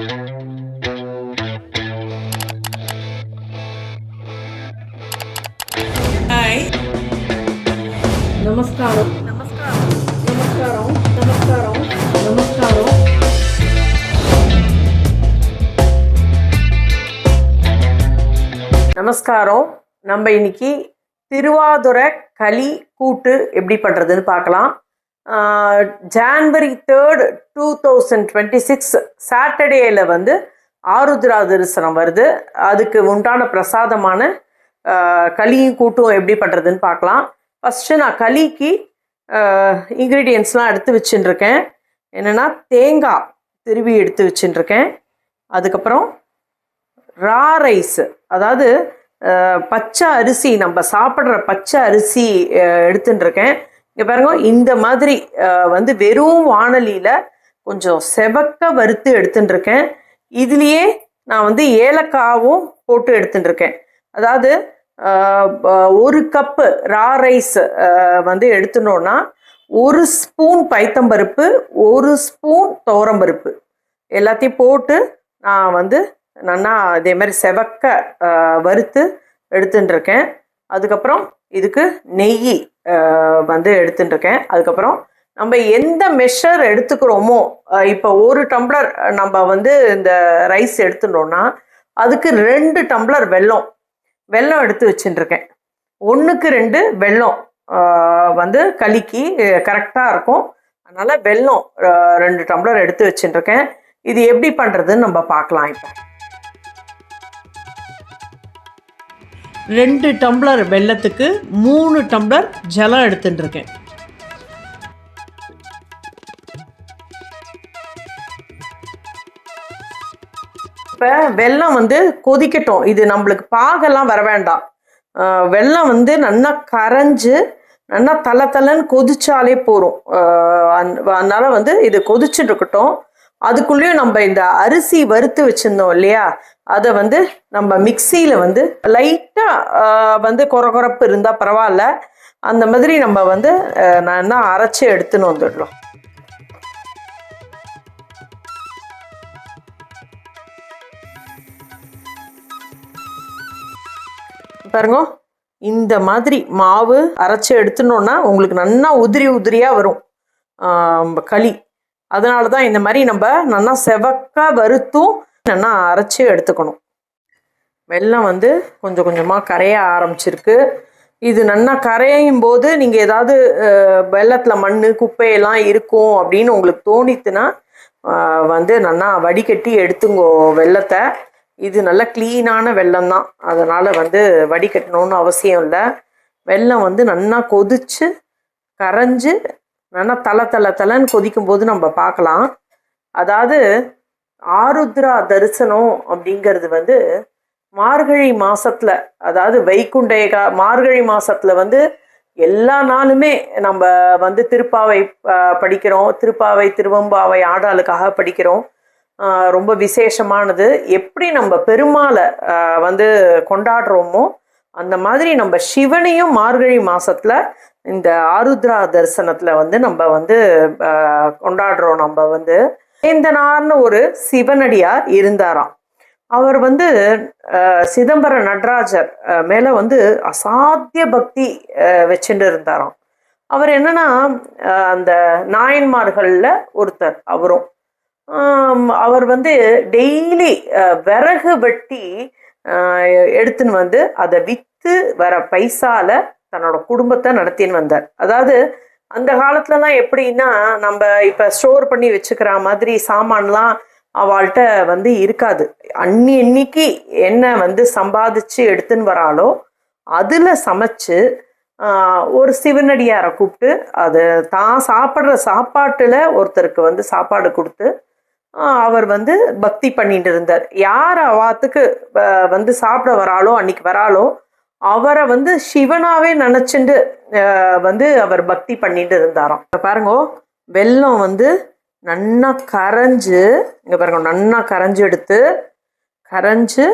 Hi நமஸ்காரம் நமஸ்காரம் நமஸ்காரம் நமஸ்காரம் நமஸ்காரம் நமஸ்காரம் நம்ம இன்னைக்கு திருவாதுரை களி கூட்டு எப்படி பண்ணுறதுன்னு பார்க்கலாம் January third two thousand twenty six சாட்டர்டேயில் வந்து ஆருத்ரா தரிசனம் வருது. அதுக்கு உண்டான பிரசாதமான களியும் கூட்டும் எப்படி பண்ணுறதுன்னு பார்க்கலாம். ஃபஸ்ட்டு நான் களிக்கு இன்க்ரீடியன்ஸ்லாம் எடுத்து வச்சுட்டுருக்கேன் என்னென்னா தேங்காய் திருவி எடுத்து வச்சுட்டுருக்கேன் அதுக்கப்புறம் ரா ரைஸு அதாவது பச்சை அரிசி நம்ம சாப்பிட்ற பச்சை அரிசி எடுத்துட்டுருக்கேன். இருக்கேன் பாருங்க இந்த மாதிரி வந்து வெறும் வானலியில் கொஞ்சம் செவக்க வறுத்து எடுத்துட்டுருக்கேன். இதுலேயே நான் வந்து ஏலக்காவும் போட்டு எடுத்துட்டுருக்கேன். அதாவது ஒரு கப்பு ரா ரைஸ் வந்து எடுத்துனோன்னா ஒரு ஸ்பூன் பைத்தம்பருப்பு ஒரு ஸ்பூன் துவரம்பருப்பு. எல்லாத்தையும் போட்டு நான் வந்து நன்னா இதே மாதிரி செவக்க வறுத்து எடுத்துட்டுருக்கேன். அதுக்கப்புறம் இதுக்கு நெய். வந்து எடுத்துட்டுருக்கேன். அதுக்கப்புறம் நம்ம எந்த மெஷர் எடுத்துக்கிறோமோ இப்போ ஒரு டம்ளர் நம்ம வந்து இந்த ரைஸ் எடுத்துட்டோம்னா அதுக்கு ரெண்டு டம்ளர் வெல்லம் வெல்லம் எடுத்து வச்சுட்டுருக்கேன். ஒன்றுக்கு ரெண்டு வெல்லம் வந்து கலிக்கி கரெக்டாக இருக்கும். அதனால் வெல்லம் ரெண்டு டம்ளர் எடுத்து வச்சுட்டுருக்கேன். இது எப்படி பண்ணுறதுன்னு நம்ம பார்க்கலாம் இப்போ. ரெண்டு டம்ளர் வெல்லத்துக்கு மூணு டம்ளர் ஜலம் எடுத்துட்டுருக்கேன். இப்போ வெல்லம் வந்து கொதிக்கட்டும். இது நம்மளுக்கு பாகெல்லாம் வர வேண்டாம். வெள்ளம் வெல்லம் வந்து நல்லா கரைஞ்சு நல்லா தலை தலைன்னு கொதிச்சாலே போதும். அதனால் வந்து இது கொதிச்சுட்டு இருக்கட்டும் அதுக்குள்ளேயும் நம்ம இந்த அரிசி வறுத்து வச்சுருந்தோம் இல்லையா? அதை வந்து நம்ம மிக்சியில் வந்து லைட்டாக வந்து கொர கொரப்பு இருந்தால் பரவாயில்ல. அந்த மாதிரி நம்ம வந்து நான் அரைச்சி எடுத்துன்னு வந்துடலாம் பாருங்க இந்த மாதிரி மாவு அரைச்சி எடுத்துனோன்னா உங்களுக்கு நல்லா உதிரி உதிரியாக வரும். களி. அதனால தான் இந்த மாதிரி நம்ம நல்லா செவக்க வறுத்தும் நல்லா அரைச்சி எடுத்துக்கணும். வெல்லம் வந்து கொஞ்சம் கொஞ்சமாக கரைய ஆரம்பிச்சிருக்கு. இது நல்லா கரையும் போது நீங்கள் ஏதாவது வெள்ளத்தில் மண் குப்பையெல்லாம் இருக்கும் அப்படின்னு உங்களுக்கு தோணித்துன்னா வந்து நல்லா வடிகட்டி எடுத்துங்கோ வெள்ளத்தை இது நல்ல க்ளீனான வெல்லம் தான் அதனால் வந்து வடிகட்டணும்னு அவசியம் இல்லை. வெல்லம் வந்து நல்லா கொதிச்சு கரைஞ்சு நல்லா தலை தலை தலைன்னு கொதிக்கும் போது நம்ம பார்க்கலாம். அதாவது ஆருத்ரா தரிசனம் அப்படிங்கிறது வந்து மார்கழி மாசத்துல அதாவது வைகுண்ட ஏகா மார்கழி மாசத்துல வந்து எல்லா நாளுமே நம்ம வந்து திருப்பாவை படிக்கிறோம். திருப்பாவை திருவம்பாவை ஆடாளுக்காக படிக்கிறோம். ரொம்ப விசேஷமானது. எப்படி நம்ம பெருமாளை வந்து கொண்டாடுறோமோ அந்த மாதிரி நம்ம சிவனையும் மார்கழி மாசத்துல இந்த ஆருத்ரா தரிசனத்தில் வந்து நம்ம வந்து கொண்டாடுறோம் நம்ம வந்து. சேந்தனார்னு ஒரு சிவனடியார் இருந்தாராம். அவர் வந்து சிதம்பர நடராஜர் மேலே வந்து அசாத்திய பக்தி வச்சுட்டு இருந்தாராம். அவர் என்னன்னா அந்த நாயன்மார்கள்ல ஒருத்தர் அவரும். அவர் வந்து டெய்லி விறகு வெட்டி எடுத்துன்னு வந்து அதை விற்று வர பைசால தன்னோட குடும்பத்தை நடத்தின்னு வந்தார். அதாவது அந்த காலத்துலலாம் எப்படின்னா நம்ம இப்போ ஸ்டோர் பண்ணி வச்சுக்கிற மாதிரி சாமான்லாம் அவள்கிட்ட வந்து இருக்காது. அன்னி அன்னைக்கு என்ன வந்து சம்பாதிச்சு எடுத்துன்னு வராளோ அதில் சமைச்சு ஆஹ், ஒரு சிவனடியாரை கூப்பிட்டு அது தான் சாப்பிட்ற சாப்பாட்டில் ஒருத்தருக்கு வந்து சாப்பாடு கொடுத்து ஆஹ், அவர் வந்து பக்தி பண்ணிட்டு இருந்தார். யார் அவாத்துக்கு வ- வந்து சாப்பிட வராளோ அன்னைக்கு வராளோ அவரை வந்து சிவனாவே நினச்சிண்டு வந்து அவர் பக்தி பண்ணிட்டு இருந்தாராம். இப்போ பாருங்க வெல்லம் வந்து நன்னா கரைஞ்சு இங்க பாருங்க நன்னா கரைஞ்சு எடுத்து கரைஞ்சு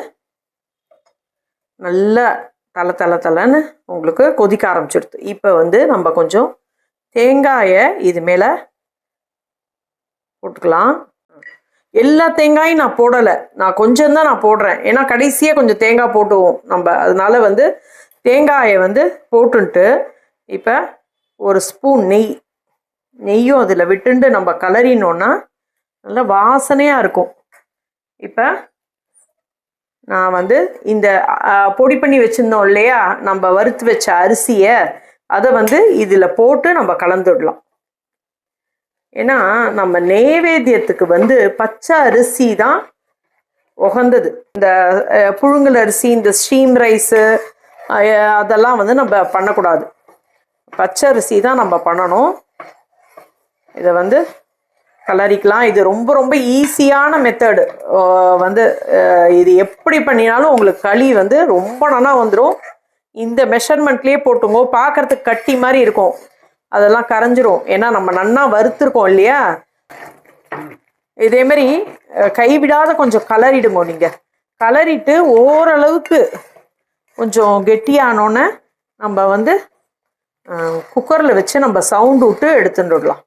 நல்லா தலை தலை தலைன்னு உங்களுக்கு கொதிக்க ஆரம்பிச்சிடுது இப்போ வந்து நம்ம கொஞ்சம் தேங்காயை இது மேலே போட்டுக்கலாம். எல்லா தேங்காயும் நான் போடலை. நான் கொஞ்சம் தான் நான் போடுறேன். ஏன்னா கடைசியாக கொஞ்சம் தேங்காய் போட்டுவோம் நம்ம. அதனால வந்து தேங்காயை வந்து போட்டுன்ட்டு இப்போ ஒரு ஸ்பூன் நெய். நெய்யும் அதில் விட்டுண்டு நம்ம கலரினோன்னா நல்ல வாசனையாக இருக்கும். இப்போ நான் வந்து இந்த பொடி பண்ணி வச்சுருந்தோம் இல்லையா? நம்ம வறுத்து வச்ச அரிசியை அதை வந்து இதில் போட்டு நம்ம கலந்துடலாம். ஏன்னா நம்ம நெய்வேத்தியத்துக்கு வந்து பச்சை அரிசி தான் உகந்தது. இந்த புழுங்கல் அரிசி இந்த ஸ்டீம் ரைஸு அதெல்லாம் வந்து நம்ம பண்ணக்கூடாது. பச்சை அரிசி தான் நம்ம பண்ணணும். இதை வந்து கலரிக்கலாம். இது ரொம்ப ரொம்ப ஈஸியான மெத்தடு வந்து இது எப்படி பண்ணினாலும் உங்களுக்கு களி வந்து ரொம்ப நல்லா வந்துடும் இந்த மெஷர்மெண்ட்லேயே போட்டுங்கோ. பார்க்கறதுக்கு கட்டி மாதிரி இருக்கும். அதெல்லாம் கரைஞ்சிரும். ஏன்னா நம்ம நன்னா வறுத்துருக்கோம் இல்லையா? இதே மாதிரி கைவிடாத கொஞ்சம் கலரிடுங்க நீங்கள் கலரிட்டு ஓரளவுக்கு கொஞ்சம் கெட்டியானோன்னே நம்ம வந்து குக்கரில் வச்சு நம்ம சவுண்டு விட்டு எடுத்துட்டுடலாம்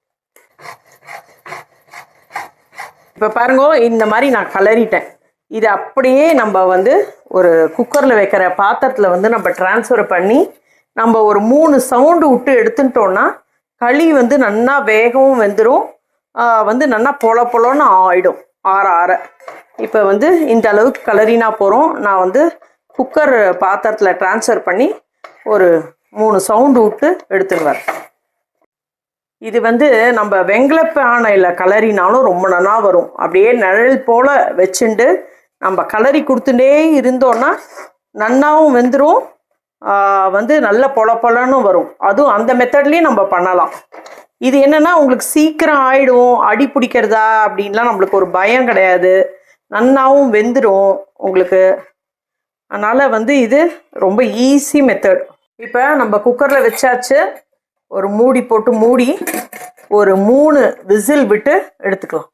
இப்போ பாருங்க இந்த மாதிரி நான் கலரிட்டேன். இது அப்படியே நம்ம வந்து ஒரு குக்கரில் வைக்கிற பாத்திரத்தில் வந்து நம்ம ட்ரான்ஸ்ஃபர் பண்ணி நம்ம ஒரு மூணு சவுண்டு விட்டு எடுத்துட்டோம்னா களி வந்து நன்னா வேகவும் வெந்துடும் வந்து நன்னா பொல பொலன்னு ஆயிடும். ஆற ஆற. இப்போ வந்து இந்த அளவுக்கு கலரினா போகிறோம் நான் வந்து குக்கர் பாத்திரத்தில் ட்ரான்ஸ்ஃபர் பண்ணி ஒரு மூணு சவுண்டு விட்டு எடுத்துடுவேன் இது வந்து நம்ம வெங்கல பானையில் கலரினாலும் ரொம்ப நல்லா வரும். அப்படியே நிழல் போல் வச்சுண்டு நம்ம கலரி கொடுத்துட்டே இருந்தோன்னா நன்னாவும் வெந்துடும் வந்து நல்ல பொல பொலன்னு வரும். அதுவும் அந்த மெத்தட்லேயும் நம்ம பண்ணலாம். இது என்னன்னா உங்களுக்கு சீக்கிரம் ஆயிடும். அடி பிடிக்கிறதா அப்படின்லாம் நம்மளுக்கு ஒரு பயம் கிடையாது. நன்னாவும் வெந்துடும் உங்களுக்கு. அதனால் வந்து இது ரொம்ப ஈஸி மெத்தட் இப்போ நம்ம குக்கரில் வச்சாச்சு. ஒரு மூடி போட்டு மூடி ஒரு மூணு விசில் விட்டு எடுத்துக்கலாம்.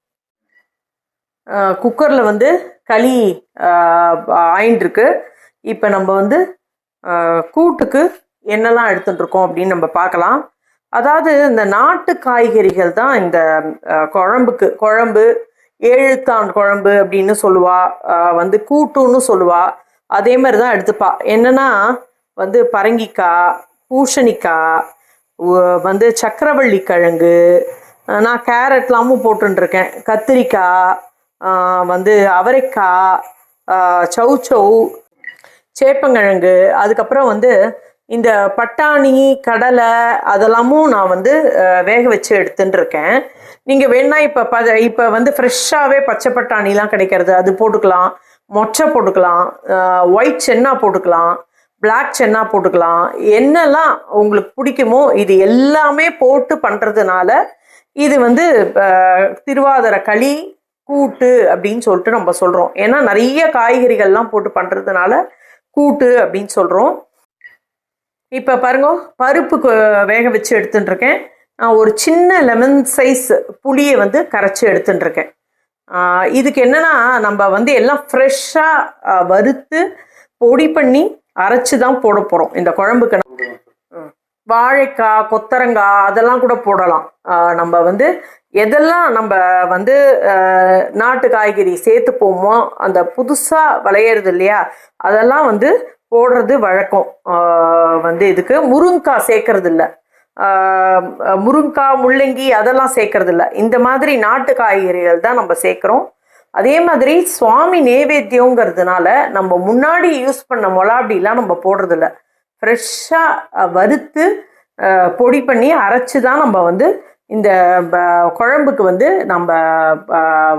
குக்கரில் வந்து களி ஆயின்ட்டுருக்கு இப்போ நம்ம வந்து கூட்டுக்கு என்னெல்லாம் எடுத்துட்டுருக்கோம் அப்படின்னு நம்ம பார்க்கலாம். அதாவது இந்த நாட்டு காய்கறிகள் தான் இந்த குழம்புக்கு குழம்பு ஏழுத்தான் குழம்பு அப்படின்னு சொல்லுவா வந்து கூட்டுன்னு சொல்லுவா. அதே மாதிரி தான் எடுத்துப்பா. என்னன்னா வந்து பரங்கிக்காய் பூசணிக்காய் வந்து சக்கரவள்ளி கிழங்கு நான் கேரட்லாமும் போட்டுருக்கேன் கத்திரிக்காய் வந்து அவரைக்காய் ஆஹ், சேப்பங்கிழங்கு அதுக்கப்புறம் வந்து இந்த பட்டாணி கடலை அதெல்லாமும் நான் வந்து வேக வச்சு எடுத்துட்டு இருக்கேன் நீங்கள் வேணா இப்போ ப இப்போ வந்து ஃப்ரெஷ்ஷாகவே பச்சை பட்டாணிலாம் கிடைக்கிறது. அது போட்டுக்கலாம். மொச்சை போட்டுக்கலாம். ஒயிட் சென்னா போட்டுக்கலாம். பிளாக் சென்னா போட்டுக்கலாம். என்னெல்லாம் உங்களுக்கு பிடிக்குமோ இது எல்லாமே போட்டு பண்ணுறதுனால இது வந்து அஹ், திருவாதிரை களி கூட்டு அப்படின்னு சொல்லிட்டு நம்ம சொல்கிறோம் ஏன்னா நிறைய காய்கறிகள்லாம் போட்டு பண்ணுறதுனால கூட்டு அப்படின்னு சொல்கிறோம் இப்போ பாருங்க பருப்பு வேக வச்சு எடுத்துட்டுருக்கேன். நான் ஒரு சின்ன லெமன் சைஸ் புளியை வந்து கரைச்சி எடுத்துட்டுருக்கேன். இதுக்கு என்னன்னா நம்ம வந்து எல்லாம் ஃப்ரெஷ்ஷாக வறுத்து பொடி பண்ணி அரைச்சி தான் போட போகிறோம் இந்த குழம்புக்கு ம். வாழைக்காய் கொத்தரங்காய் அதெல்லாம் கூட போடலாம். நம்ம வந்து எதெல்லாம் நம்ம வந்து நாட்டு காய்கறி சேர்த்து போமோ அந்த புதுசாக விளையிறது இல்லையா? அதெல்லாம் வந்து போடுறது வழக்கம். வந்து இதுக்கு முருங்காய் சேர்க்கறது இல்லை. முருங்காய் முள்ளங்கி அதெல்லாம் சேர்க்கறது இல்லை. இந்த மாதிரி நாட்டு காய்கறிகள் தான் நம்ம சேர்க்குறோம். அதே மாதிரி சுவாமி நைவேத்தியங்கிறதுனால நம்ம முன்னாடி யூஸ் பண்ண மொளாடிலாம் நம்ம போடுறதில்ல ஃப்ரெஷ்ஷாக வறுத்து பொடி பண்ணி அரைச்சி தான் நம்ம வந்து இந்த ப- குழம்புக்கு வந்து நம்ம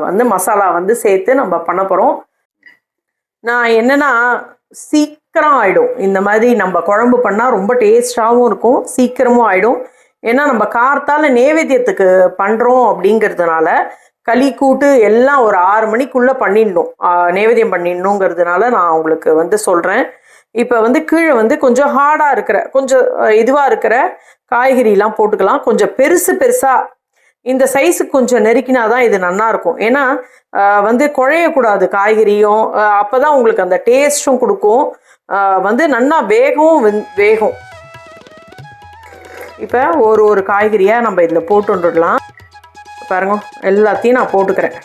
வந்து மசாலா வந்து சேர்த்து நம்ம பண்ண போகிறோம் நான் என்னென்னா சீக்கிரம் ஆகிடும் இந்த மாதிரி நம்ம குழம்பு பண்ணால் ரொம்ப டேஸ்டாகவும் இருக்கும் சீக்கிரமும் ஆகிடும் ஏன்னா நம்ம கார்த்தால் நேவேத்தியத்துக்கு பண்ணுறோம் அப்படிங்கிறதுனால களி கூட்டு எல்லாம் ஒரு ஆறு மணிக்குள்ளே பண்ணிடணும். நேவேத்தியம் பண்ணிடணுங்கிறதுனால நான் உங்களுக்கு வந்து சொல்கிறேன் இப்போ வந்து கீழே வந்து கொஞ்சம் ஹார்டாக இருக்கிற கொஞ்சம் இதுவாக இருக்கிற காய்கறிலாம் போட்டுக்கலாம். கொஞ்சம் பெருசு பெருசாக இந்த சைஸுக்கு கொஞ்சம் நெருக்கினா தான் இது நல்லா இருக்கும். ஏன்னா வந்து குழையக்கூடாது காய்கறியும். அப்போ தான் உங்களுக்கு அந்த டேஸ்ட்டும் கொடுக்கும். வந்து நல்லா வேகவும் வேகும். இப்போ ஒரு ஒரு காய்கறியாக நம்ம இதில் போட்டுடலாம் பாருங்க எல்லாத்தையும் நான் போட்டுக்கிறேன்.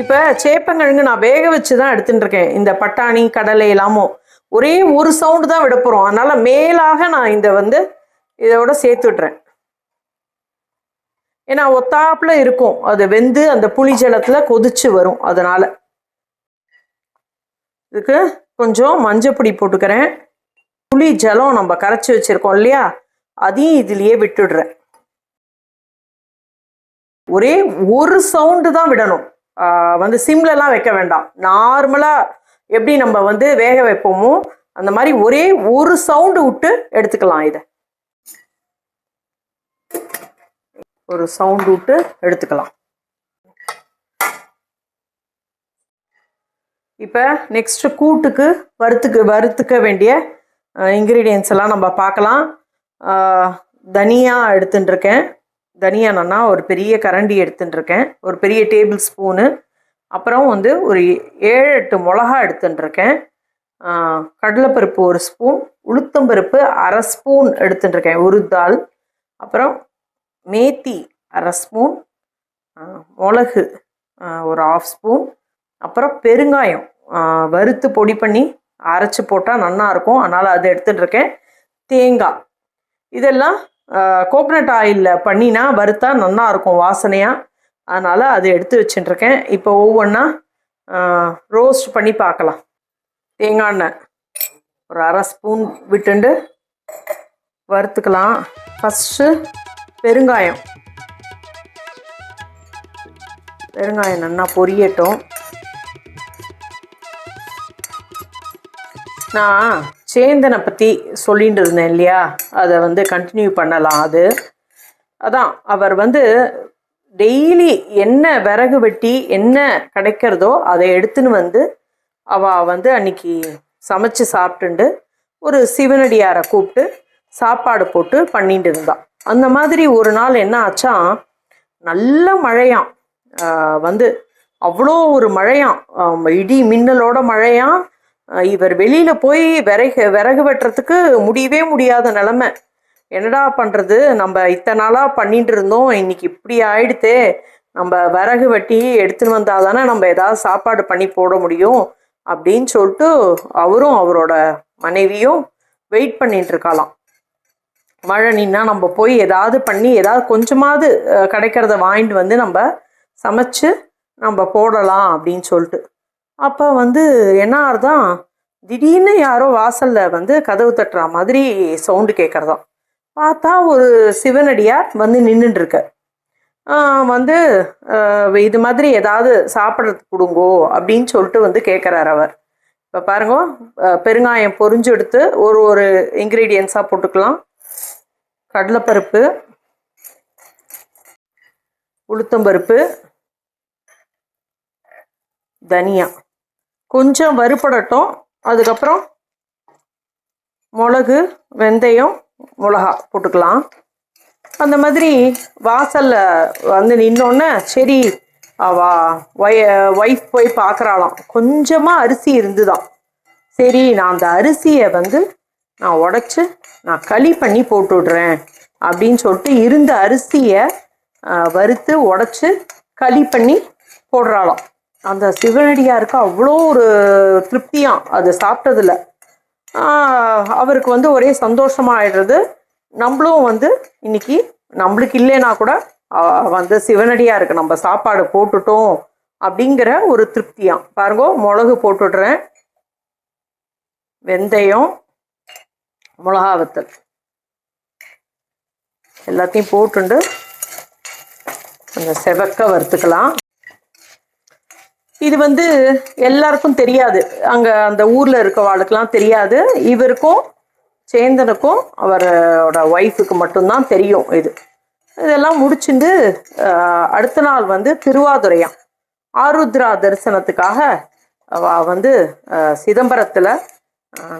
இப்போ சேப்பங்கிழங்கு நான் வேக வச்சு தான் எடுத்துட்டு இருக்கேன் இந்த பட்டாணி கடலை எல்லாமும். ஒரே ஒரு சவுண்டு தான் விட போகிறோம் அதனால் மேலாக நான் இந்த வந்து இதோட சேர்த்து விட்றேன் ஏன்னா ஒத்தாப்பில் இருக்கும். அது வெந்து அந்த புளி ஜலத்தில் கொதிச்சு வரும் அதனால். இதுக்கு கொஞ்சம் மஞ்சப்பொடி போட்டுக்கிறேன். புளி ஜலம் நம்ம கரைச்சி வச்சிருக்கோம் இல்லையா? அதையும் இதுலேயே விட்டுடுறேன். ஒரே ஒரு சவுண்டு தான் விடணும். வந்து சிம்லலாம் வைக்க வேண்டாம். நார்மலாக எப்படி நம்ம வந்து வேக வைப்போமோ அந்த மாதிரி ஒரே ஒரு சவுண்டு விட்டு எடுத்துக்கலாம் இதை. ஒரு சவுண்டு விட்டு எடுத்துக்கலாம். இப்போ நெக்ஸ்ட் கூட்டுக்கு வறுத்துக்கு வறுத்துக்க வேண்டிய இன்க்ரீடியன்ஸ் எல்லாம் நம்ம பார்க்கலாம். தனியாக எடுத்துட்டுருக்கேன். எடுத்துட்டு தனியா ஒரு பெரிய கரண்டி எடுத்துட்டுருக்கேன். ஒரு பெரிய டேபிள் ஸ்பூனு. அப்புறம் வந்து ஒரு ஏழு எட்டு மிளகா எடுத்துட்டுருக்கேன். கடலைப்பருப்பு ஒரு ஸ்பூன் உளுத்தம்பருப்பு அரை ஸ்பூன் எடுத்துட்டுருக்கேன் உருத்தால் அப்புறம் மேத்தி அரை ஸ்பூன் மிளகு ஒரு ஆஃப் ஸ்பூன். அப்புறம் பெருங்காயம் வறுத்து பொடி பண்ணி அரைச்சி போட்டால் நல்லாயிருக்கும். அதனால் அதை எடுத்துட்டு இருக்கேன் தேங்காய். இதெல்லாம் கோகனட் ஆயிலில் பண்ணினா வறுத்தா நல்லா இருக்கும் வாசனையாக அதனால் அதை எடுத்து வச்சுட்டுருக்கேன். இப்போ ஒவ்வொன்றா ரோஸ்ட் பண்ணி பார்க்கலாம். தேங்காய் எண்ணெய் ஒரு அரை ஸ்பூன் விட்டுண்டு வறுத்துக்கலாம். ஃபஸ்ட்டு பெருங்காயம். பெருங்காயம் நல்லா பொரியட்டும். நான் சேந்தனை பற்றி சொல்லிட்டு இருந்தேன் இல்லையா? அதை வந்து கண்டினியூ பண்ணலாம் அது. அதான் அவர் வந்து டெய்லி என்ன விறகு வெட்டி என்ன கிடைக்கிறதோ அதை எடுத்துன்னு வந்து அவ வந்து அன்னைக்கு சமைச்சு சாப்பிட்டுண்டு ஒரு சிவனடியாரை கூப்பிட்டு சாப்பாடு போட்டு பண்ணிட்டு இருந்தான் அந்த மாதிரி ஒரு நாள் என்ன ஆச்சா நல்ல மழையாம். வந்து அவ்வளோ ஒரு மழையாம். இடி மின்னலோட மழையாம். இவர் வெளியில் போய் விறகு விறகு வெட்டுறதுக்கு முடியவே முடியாத நிலமை. என்னடா பண்ணுறது நம்ம இத்தனை நாளாக பண்ணிட்டு இருந்தோம். இன்னைக்கு இப்படி ஆயிடுத்தே. நம்ம விறகு வெட்டி எடுத்துன்னு வந்தால் தானே நம்ம ஏதாவது சாப்பாடு பண்ணி போட முடியும் அப்படின்னு சொல்லிட்டு அவரும் அவரோட மனைவியும் வெயிட் பண்ணிட்டு இருக்காளாம். மழை நின்னா நம்ம போய் ஏதாவது பண்ணி ஏதாவது கொஞ்சமாவது கிடைக்கிறத வாங்கிட்டு வந்து நம்ம சமைச்சு நம்ம போடலாம் அப்படின்னு சொல்லிட்டு. அப்போ வந்து என்ன ஆறுதான் திடீர்னு யாரோ வாசல்ல வந்து கதவு தட்டுற மாதிரி சவுண்டு கேட்குறதாம் பார்த்தா ஒரு சிவனடியார் வந்து நின்றுட்டுருக்க வந்து இது மாதிரி ஏதாவது சாப்பிட்றதுக்கு கொடுங்கோ அப்படின்னு சொல்லிட்டு வந்து கேட்குறார் அவர். இப்போ பாருங்க பெருங்காயம் பொரிஞ்சு எடுத்து ஒரு ஒரு இன்க்ரீடியன்ஸாக போட்டுக்கலாம். கடலைப்பருப்பு உளுத்தம்பருப்பு தனியா. கொஞ்சம் வறுபடட்டும். அதுக்கப்புறம் மிளகு வெந்தயம் மிளகா போட்டுக்கலாம். அந்த மாதிரி வாசலில் வந்து நின்னோன்னே சரி அவா ஒய் ஒய்ஃப் போய் பார்க்குறாளாம் கொஞ்சமாக அரிசி இருந்துதான் சரி நான் அந்த அரிசியை வந்து நான் உடச்சி நான் களி பண்ணி போட்டு விடுறேன் அப்படின்னு சொல்லிட்டு இருந்த அரிசியை வறுத்து உடச்சி களி பண்ணி போடுறாளாம். அந்த சிவனடியாருக்கு அவ்வளோ ஒரு திருப்தியாம் அது சாப்பிட்டதுல அவருக்கு வந்து ஒரே சந்தோஷமாக ஆயிடுறது. நம்மளும் வந்து இன்னைக்கு நம்மளுக்கு இல்லைன்னா கூட வந்து வந்து சிவனடியாருக்கு நம்ம சாப்பாடு போட்டுட்டோம் அப்படிங்கிற ஒரு திருப்தியாக பாருங்க மிளகு போட்டுடுறேன். வெந்தயம் மிளகா வத்தல் எல்லாத்தையும் போட்டுண்டு கொஞ்சம் செவக்க வறுத்துக்கலாம். இது வந்து எல்லாருக்கும் தெரியாது. அங்கே அந்த ஊரில் இருக்கவாளுக்கெல்லாம் தெரியாது. இவருக்கும் சேந்தனுக்கும் அவரோட ஒய்ஃபுக்கு மட்டும்தான் தெரியும் இது. இதெல்லாம் முடிச்சுட்டு அடுத்த நாள் வந்து திருவாதுரையாம். ஆருத்ரா தரிசனத்துக்காக அவ வந்து சிதம்பரத்தில்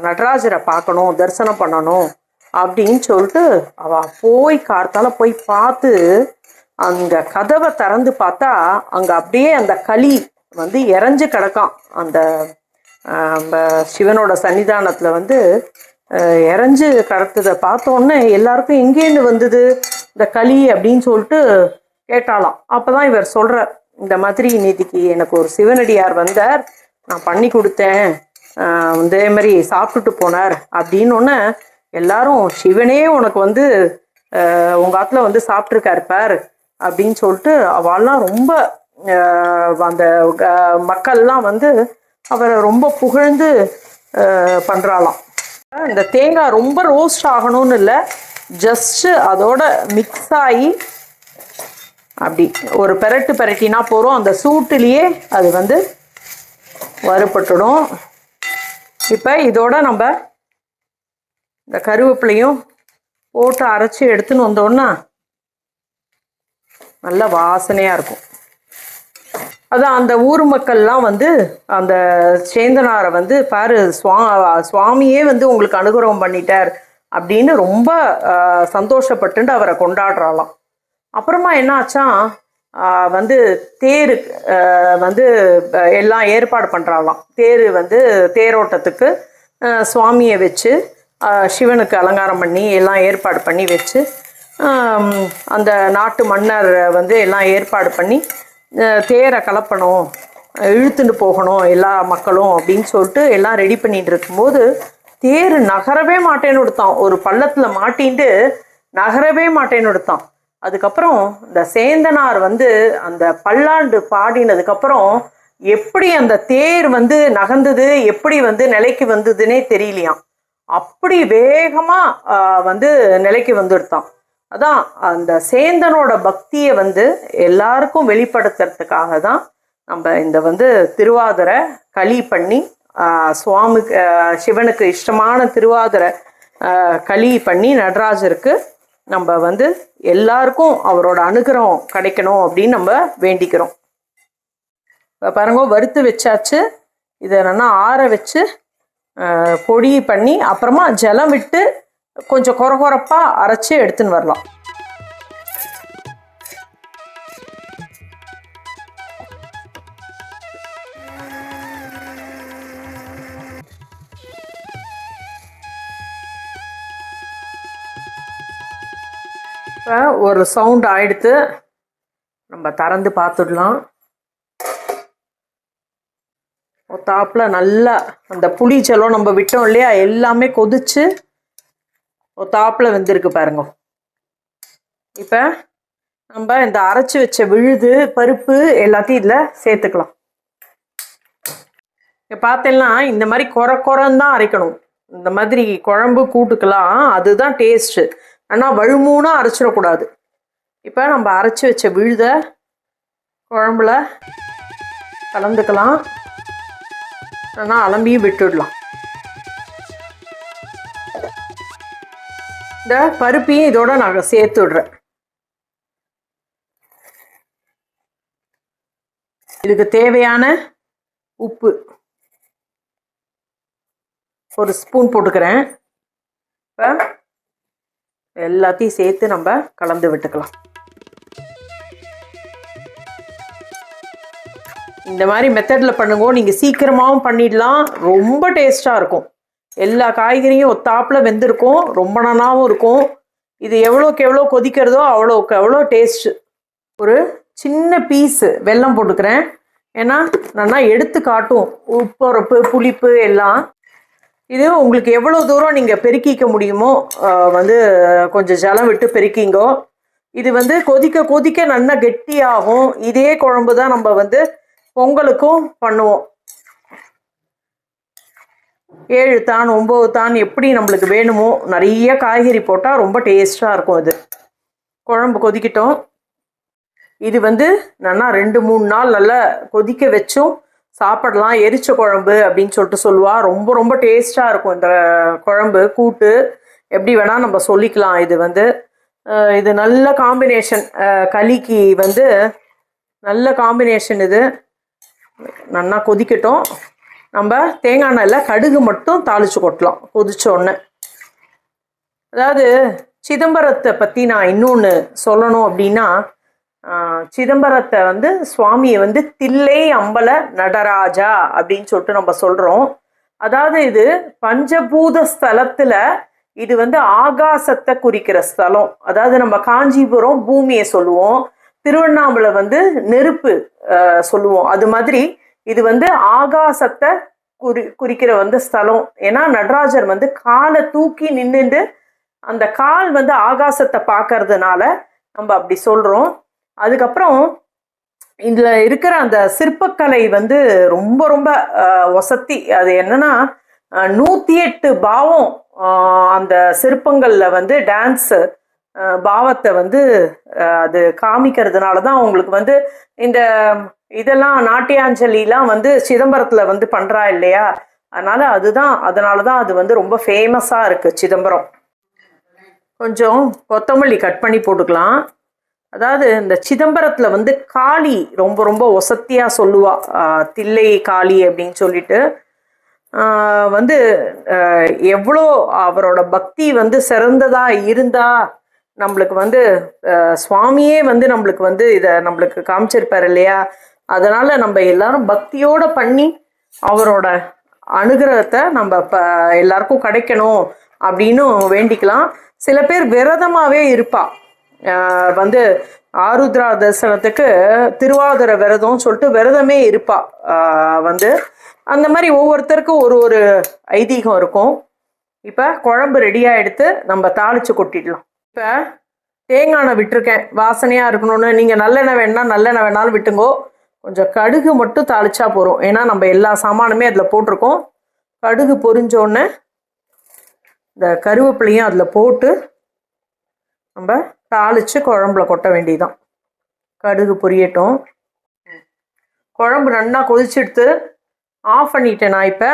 நடராஜரை பார்க்கணும் தரிசனம் பண்ணணும் அப்படின்னு சொல்லிட்டு அவ போய் கார்த்தால போய் பார்த்து அங்கே கதவை திறந்து பார்த்தா அங்கே அப்படியே அந்த களி வந்து இறஞ்சு கிடக்கான். அந்த நம்ம சிவனோட சன்னிதானத்தில் வந்து இறஞ்சு கிடத்ததை பார்த்தோன்னே எல்லாருக்கும் எங்கேருந்து வந்தது? இந்த களி அப்படின்னு சொல்லிட்டு கேட்டாலாம். அப்பதான் இவர் சொல்கிறார் இந்த மாதிரி நேத்திக்கு எனக்கு ஒரு சிவனடியார் வந்தார் நான் பண்ணி கொடுத்தேன் இதே மாதிரி சாப்பிட்டுட்டு போனார் அப்படின்னு எல்லாரும் சிவனே உனக்கு வந்து உங்கள் ஆற்றுல வந்து சாப்பிட்ருக்காரு பார் அப்படின்னு சொல்லிட்டு அவள்லாம் ரொம்ப அந்த மக்கள்லாம் வந்து அவரை ரொம்ப புகழ்ந்து பண்ணுறாளாம் இந்த தேங்காய் ரொம்ப ரோஸ்ட் ஆகணும்னு இல்லை ஜஸ்ட்டு அதோட மிக்ஸ் ஆகி அப்படி ஒரு பெரட்டு பெரட்டினா போகிறோம் அந்த சூட்டுலேயே அது வந்து வறுபட்டுடும். இப்போ இதோட நம்ம இந்த கருவேப்பிலையும் போட்டு அரைச்சி எடுத்துன்னு வந்தோன்னா நல்ல வாசனையாக இருக்கும். அதான் அந்த ஊர் மக்கள்லாம் வந்து அந்த சேந்தனாரை வந்து பாரு சுவா சுவாமியே வந்து உங்களுக்கு அனுகிரகம் பண்ணிட்டார் அப்படின்னு ரொம்ப சந்தோஷப்பட்டு அவரை கொண்டாடுறாளாம். அப்புறமா என்ன ஆச்சாம் வந்து தேரு வந்து எல்லாம் ஏற்பாடு பண்ணுறாளாம் தேர் வந்து தேரோட்டத்துக்கு சுவாமியை வச்சு சிவனுக்கு அலங்காரம் பண்ணி எல்லாம் ஏற்பாடு பண்ணி வச்சு அந்த நாட்டு மன்னர் வந்து எல்லாம் ஏற்பாடு பண்ணி தேரை கலப்பணும் இழுத்துட்டு போகணும் எல்லா மக்களும் அப்படின்னு சொல்லிட்டு எல்லாம் ரெடி பண்ணிட்டு இருக்கும்போது தேர் நகரவே மாட்டேன்னு கொடுத்தான் ஒரு பள்ளத்தில் மாட்டின்ட்டு நகரவே மாட்டேன்னு கொடுத்தான் அதுக்கப்புறம் இந்த சேந்தனார் வந்து அந்த பல்லாண்டு பாடினதுக்கப்புறம் எப்படி அந்த தேர் வந்து நகர்ந்தது எப்படி வந்து நிலைக்கு வந்ததுன்னே தெரியலையாம். அப்படி வேகமாக வந்து நிலைக்கு வந்துடுத்தான். அதான் அந்த சேந்தனோட பக்தியை வந்து எல்லாருக்கும் வெளிப்படுத்துறதுக்காக தான் நம்ம இந்த வந்து திருவாதிரை களி பண்ணி சுவாமிக்கு சிவனுக்கு இஷ்டமான திருவாதிரை களி பண்ணி நடராஜருக்கு நம்ம வந்து எல்லாருக்கும் அவரோட அனுகிரகம் கிடைக்கணும் அப்படின்னு நம்ம வேண்டிக்கிறோம். இப்போ பாருங்க வறுத்து வச்சாச்சு. இதை என்னென்னா ஆற வச்சு பொடி பண்ணி அப்புறமா ஜலம் விட்டு கொஞ்சம் கொர கொரப்பாக அரைச்சி எடுத்துன்னு வரலாம். இப்போ ஒரு சவுண்ட் ஆயிடுத்து நம்ம திறந்து பார்த்துடலாம். ஒத்தாப்பில் நல்லா அந்த புளி ஜலம் நம்ம விட்டோம் இல்லையா? எல்லாமே கொதிச்சு ஒத்தாப்பில் வெந்திருக்கு பாருங்க. இப்போ நம்ம இந்த அரைச்சி வச்ச விழுது பருப்பு எல்லாத்தையும் இதில் சேர்த்துக்கலாம். இப்போ பார்த்தீங்கன்னா இந்த மாதிரி குறை குறைன்னு தான் அரைக்கணும். இந்த மாதிரி குழம்பு கூட்டுக்கலாம் அதுதான் டேஸ்ட்டு ஆனால் வழுமூனாக அரைச்சிடக்கூடாது. இப்போ நம்ம அரைச்சி வச்ச விழுத குழம்புல கலந்துக்கலாம். ஆனால் அலம்பியும் விட்டுடலாம். இந்த பருப்பையும் இதோட நான் சேர்த்து விடுறேன். இதுக்கு தேவையான உப்பு ஒரு ஸ்பூன் போட்டுக்கிறேன். இப்போ எல்லாத்தையும் சேர்த்து நம்ம கலந்து விட்டுக்கலாம். இந்த மாதிரி மெத்தடில் பண்ணுங்க நீங்கள் சீக்கிரமாகவும் பண்ணிடலாம். ரொம்ப டேஸ்ட்டாக இருக்கும். எல்லா காய்கறியும் ஒத்தாப்பில் வெந்திருக்கும். ரொம்ப நல்லாவும் இருக்கும். இது எவ்வளோக்கு எவ்வளோ கொதிக்கிறதோ அவ்வளோக்கு அவ்வளோ டேஸ்ட்டு ஒரு சின்ன பீஸு வெல்லம் போட்டுக்கிறேன். ஏன்னா நல்லா எடுத்து காட்டும். உப்புரப்பு புளிப்பு எல்லாம். இது உங்களுக்கு எவ்வளோ தூரம் நீங்கள் பெருக்கிக்க முடியுமோ வந்து கொஞ்சம் ஜலம் விட்டு பெருக்கிங்கோ இது வந்து கொதிக்க கொதிக்க நல்லா கெட்டியாகும். இதே குழம்பு தான் நம்ம வந்து பொங்கலுக்கும் பண்ணுவோம். ஏழு தான் ஒம்பது தான் எப்படி நம்மளுக்கு வேணுமோ நிறைய காய்கறி போட்டால் ரொம்ப டேஸ்ட்டாக இருக்கும் இது குழம்பு கொதிக்கட்டும். இது வந்து நல்லா ரெண்டு மூணு நாள் நல்லா கொதிக்க வச்சும் சாப்பிடலாம். எரிச்ச குழம்பு அப்படின்னு சொல்லிட்டு சொல்லுவா. ரொம்ப ரொம்ப டேஸ்ட்டாக இருக்கும் இந்த குழம்பு. கூட்டு எப்படி வேணால் நம்ம சொல்லிக்கலாம். இது வந்து இது நல்ல காம்பினேஷன் களிக்கு வந்து நல்ல காம்பினேஷன் இது. நல்லா கொதிக்கட்டும். நம்ம தேங்காய் எண்ணெயில் கடுகு மட்டும் தாளிச்சு கொட்டலாம் கொதிச்ச உடனே. அதாவது சிதம்பரத்தை பற்றி நான் இன்னொன்று சொல்லணும் அப்படின்னா ஆஹ், சிதம்பரத்தை வந்து சுவாமியை வந்து தில்லை அம்பல நடராஜா அப்படின்னு சொல்லிட்டு நம்ம சொல்கிறோம் அதாவது இது பஞ்சபூத ஸ்தலத்தில் இது வந்து ஆகாசத்தை குறிக்கிற ஸ்தலம். அதாவது நம்ம காஞ்சிபுரம் பூமியை சொல்லுவோம். திருவண்ணாமலை வந்து நெருப்பு சொல்லுவோம். அது மாதிரி இது வந்து ஆகாசத்தை குறி குறிக்கிற வந்து ஸ்தலம். ஏன்னா நடராஜர் வந்து காலை தூக்கி நின்றுண்டு அந்த கால் வந்து ஆகாசத்தை பார்க்கறதுனால நம்ம அப்படி சொல்கிறோம் அதுக்கப்புறம் இதில் இருக்கிற அந்த சிற்பக்கலை வந்து ரொம்ப ரொம்ப அஹ், ஒசத்தி அது என்னன்னா நூற்றி எட்டு பாவம் அந்த சிற்பங்களில் வந்து டான்ஸு பாவத்தை வந்து அது காமிக்கிறதுனால தான் அவங்களுக்கு வந்து இந்த இதெல்லாம் நாட்டியாஞ்சலிலாம் வந்து சிதம்பரத்தில் வந்து பண்ணுறா இல்லையா? அதனால அதுதான் அதனால தான் அது வந்து ரொம்ப ஃபேமஸாக இருக்குது சிதம்பரம். கொஞ்சம் கொத்தமல்லி கட் பண்ணி போட்டுக்கலாம். அதாவது இந்த சிதம்பரத்தில் வந்து காளி ரொம்ப ரொம்ப ஒசத்தியாக சொல்லுவா. தில்லை காளி அப்படின்னு சொல்லிட்டு. வந்து எவ்வளோ அவரோட பக்தி வந்து சிறந்ததாக இருந்தா நம்மளுக்கு வந்து சுவாமியே வந்து நம்மளுக்கு வந்து இதை நம்மளுக்கு காமிச்சிருப்பார் இல்லையா? அதனால நம்ம எல்லாரும் பக்தியோட பண்ணி அவரோட அனுகிரகத்தை நம்ம ப எல்லாருக்கும் கிடைக்கணும் அப்படின்னு வேண்டிக்கலாம். சில பேர் விரதமாகவே இருப்பா. வந்து ஆருத்ரா தரிசனத்துக்கு திருவாதிர விரதம்னு சொல்லிட்டு விரதமே இருப்பா. வந்து அந்த மாதிரி ஒவ்வொருத்தருக்கும் ஒரு ஒரு ஐதீகம் இருக்கும். இப்போ குழம்பு ரெடியாக எடுத்து நம்ம தாளித்து கொட்டிடலாம். இப்போ தேங்காய் எண்ணெய் விட்டுருக்கேன். வாசனையாக இருக்கணும்னு. நீங்கள் நல்லெண்ணெய் வேணால் நல்லெண்ணெய் வேணாலும் விட்டுங்கோ. கொஞ்சம் கடுகு மட்டும் தாளிச்சா போகிறோம் ஏன்னா நம்ம எல்லா சாமானுமே அதில் போட்டிருக்கோம். கடுகு பொரிஞ்சோடனே இந்த கருவேப்பிலையும் அதில் போட்டு நம்ம தாளித்து குழம்புல கொட்ட வேண்டியதுதான். கடுகு பொரியட்டும். குழம்பு நல்லா கொதிச்செடுத்து ஆஃப் பண்ணிட்டேன் நான் இப்போ.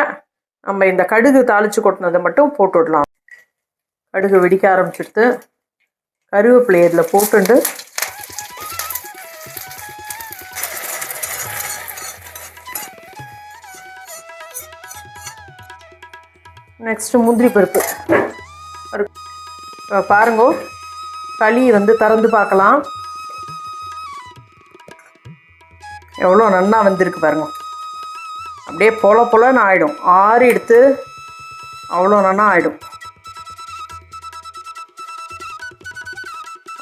நம்ம இந்த கடுகு தாளித்து கொட்டினதை மட்டும் போட்டுடலாம். கடுகு வெடிக்க ஆரம்பிச்சிடுத்து. கருவேப்பிலை இதில் போட்டுண்டு. நெக்ஸ்ட்டு முந்திரி பருப்பு. பாருங்க களி வந்து திறந்து பார்க்கலாம். எவ்வளோ நல்லா வந்திருக்கு பாருங்க. அப்படியே பொல பொலன்னு ஆகிடும் ஆறி எடுத்து அவ்வளோ நல்லா ஆகிடும்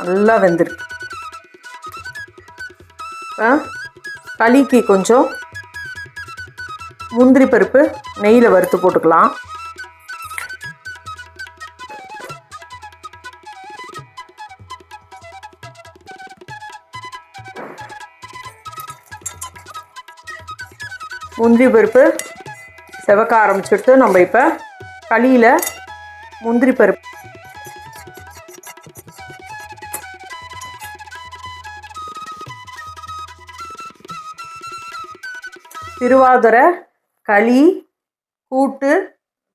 நல்லா வெந்திருக்கு ஆ? களிக்கு கொஞ்சம் முந்திரி பருப்பு நெய்யில் வறுத்து போட்டுக்கலாம். முந்திரி பருப்பு செவக்க ஆரம்பிச்சுட்டு நம்ம இப்போ களியில் முந்திரி பருப்பு திருவாதிரை களி கூட்டு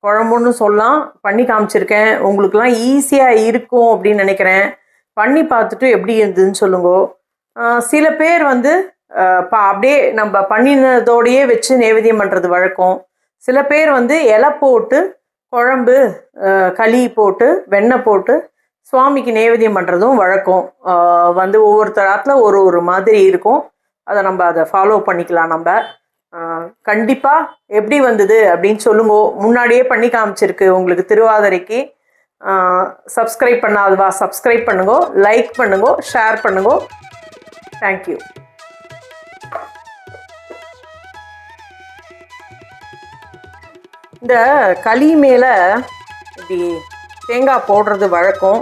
குழம்புன்னு சொல்லலாம் பண்ணி காமிச்சிருக்கேன். உங்களுக்குலாம் ஈஸியாக இருக்கும் அப்படின்னு நினைக்கிறேன். பண்ணி பார்த்துட்டு எப்படி இருந்ததுன்னு சொல்லுங்க. சில பேர் வந்து பா அப்படியே நம்ம பண்ணினதோடையே வச்சு நைவேத்தியம் பண்ணுறது வழக்கம். சில பேர் வந்து இலை போட்டு குழம்பு களி போட்டு வெண்ணெய் போட்டு சுவாமிக்கு நைவேத்தியம் பண்ணுறதும் வழக்கம். வந்து வந்து ஒவ்வொருத்தராத்தில் ஒரு ஒரு மாதிரி இருக்கும். அதை நம்ம அதை ஃபாலோ பண்ணிக்கலாம் நம்ம. கண்டிப்பாக எப்படி வந்தது அப்படின்னு சொல்லுங்க முன்னாடியே பண்ணி காமிச்சிருக்கு உங்களுக்கு திருவாதிரைக்கு. சப்ஸ்கிரைப் பண்ணாதவா சப்ஸ்கிரைப் பண்ணுங்க லைக் பண்ணுங்க ஷேர் பண்ணுங்க. தேங்க்யூ இந்த களி மேலே இப்படி தேங்காய் போடுறது வழக்கம்.